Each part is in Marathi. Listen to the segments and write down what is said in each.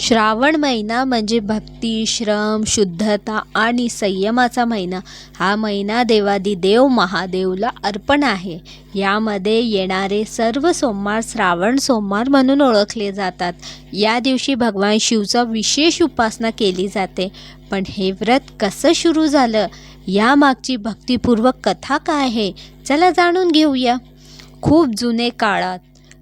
श्रावण महिना म्हणजे भक्ती श्रम शुद्धता आणि संयमाचा महिना. हा महिना देवादी देव महादेवला अर्पण आहे. यामध्ये येणारे सर्व सोमवार श्रावण सोमवार म्हणून ओळखले जातात. या दिवशी भगवान शिवचा विशेष उपासना केली जाते. पण हे व्रत कसं सुरू झालं? यामागची भक्तिपूर्वक कथा काय आहे? चला जाणून घेऊया. खूप जुने काळात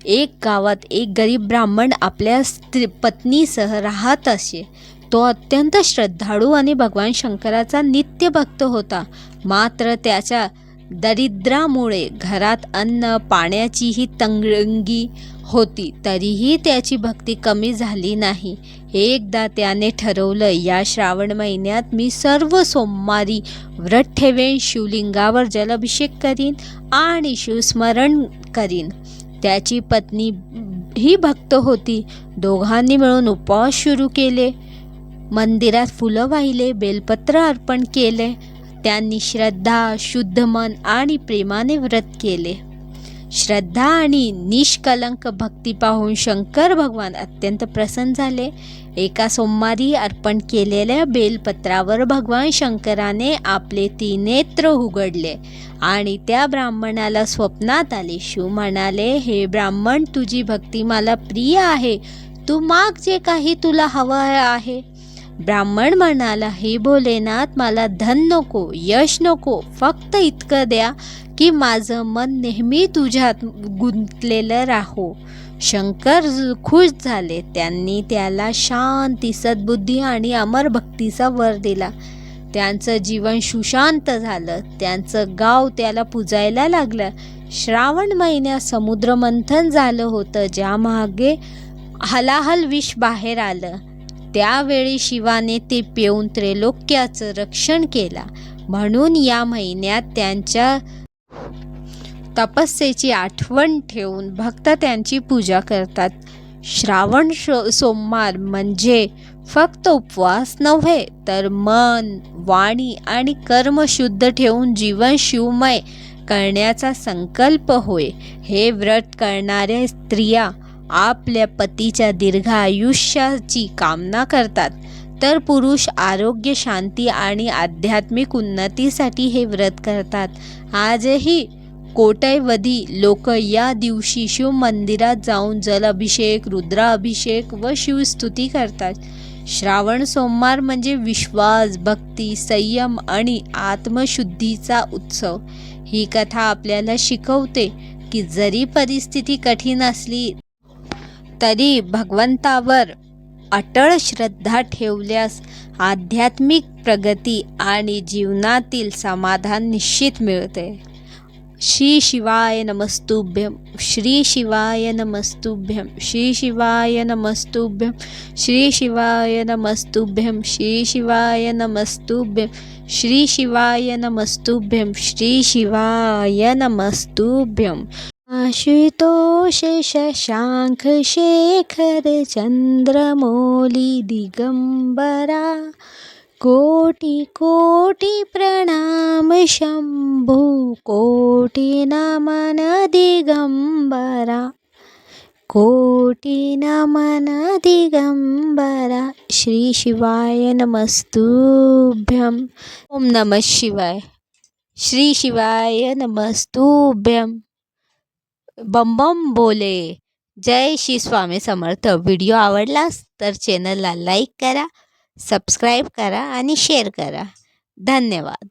एक गावात एक गरीब ब्राह्मण आपल्या स्त्री पत्नीसह राहत असे. तो अत्यंत श्रद्धाळू आणि भगवान शंकराचा नित्य भक्त होता. मात्र त्याच्या दरिद्रामुळे घरात अन्न पाण्याचीही तंगी होती. तरीही त्याची भक्ती कमी झाली नाही. एकदा त्याने ठरवलं या श्रावण महिन्यात मी सर्व सोमवारी व्रत ठेवेन शिवलिंगावर जलाभिषेक करीन आणि शिवस्मरण करीन. त्याची पत्नी ही भक्त होती. दोघांनी मिळून उपवास सुरू केले. मंदिरात फुलं वाहिले बेलपत्र अर्पण केले. त्यांनी श्रद्धा शुद्ध मन आणि प्रेमाने व्रत केले. श्रद्धा आणि निष्कलंक भक्ती पाहून शंकर भगवान अत्यंत प्रसन्न झाले. एका सोमवारी अर्पण केलेल्या बेलपत्रावर भगवान शंकराने आपले तिनेत्र नेत्र उघडले आणि त्या ब्राह्मणाला स्वप्नात आले. शिव म्हणाले हे ब्राह्मण तुझी भक्ती मला प्रिय आहे. तू माग जे काही तुला हवं आहे ब्राह्मण म्हणाला हे भोलेनाथ मला धन नको यश नको फक्त इतकं द्या की माझं मन नेहमी तुझ्यात गुंतलेलं राहो. शंकर खुश झाले. त्यांनी त्याला शांती सद्बुद्धी आणि अमर भक्तीचा वर दिला. त्यांचं जीवन सुशांत झालं. त्यांचं गाव त्याला पुजायला लागलं. श्रावण महिन्यात समुद्रमंथन झालं होतं. ज्यामागे हलाहल विष बाहेर आलं. त्यावेळी शिवाने ते पिऊन त्रैलोक्याचं रक्षण केला. म्हणून या महिन्यात त्यांच्या तपस्येची आठवण ठेवून भक्त त्यांची पूजा करतात. श्रावण शो सोमवार म्हणजे फक्त उपवास नव्हे तर मन वाणी आणि कर्म शुद्ध ठेवून जीवन शिवमय करण्याचा संकल्प होय. हे व्रत करणाऱ्या स्त्रिया आपल्या पतीच्या दीर्घ आयुष्याची कामना करतात. तर पुरुष आरोग्य शांती आणि आध्यात्मिक उन्नतीसाठी हे व्रत करतात. आजही कोटैवधी लोक या दिवशी शिव मंदिरात जाऊन जलाभिषेक रुद्राभिषेक व शिवस्तुती करतात. श्रावण सोमवार म्हणजे विश्वास भक्ती संयम आणि आत्मशुद्धीचा उत्सव. ही कथा आपल्याला शिकवते की जरी परिस्थिती कठीण असली तरी भगवंतावर अटळ श्रद्धा ठेवल्यास आध्यात्मिक प्रगती आणि जीवनातील समाधान निश्चित मिळते. श्री शिवाय नमस्तुभ्यम श्री शिवाय नमस्तुभ्यम श्री शिवाय नमस्तुभ्यम श्री शिवाय नमस्तुभ्यम श्री शिवाय नमस्तुभ्यम श्री शिवाय नमस्तुभ्यम श्री शिवाय नमस्तुभ्यम आशुतोष शशांक शेखर चंद्रमौली दिगंबरा कोटि कोटि प्रणाम शंभू कोटि नमन दिगंबरा कोटि नमन दिगंबरा श्री शिवाय नमस्तुभ्यम ओम नमः शिवाय श्री शिवाय नमस्तुभ्यम बम बम बोले. जय श्री स्वामी समर्थ. व्हिडिओ आवडलास तर चॅनलला लाईक करा सबस्क्राईब करा आणि शेअर करा. धन्यवाद.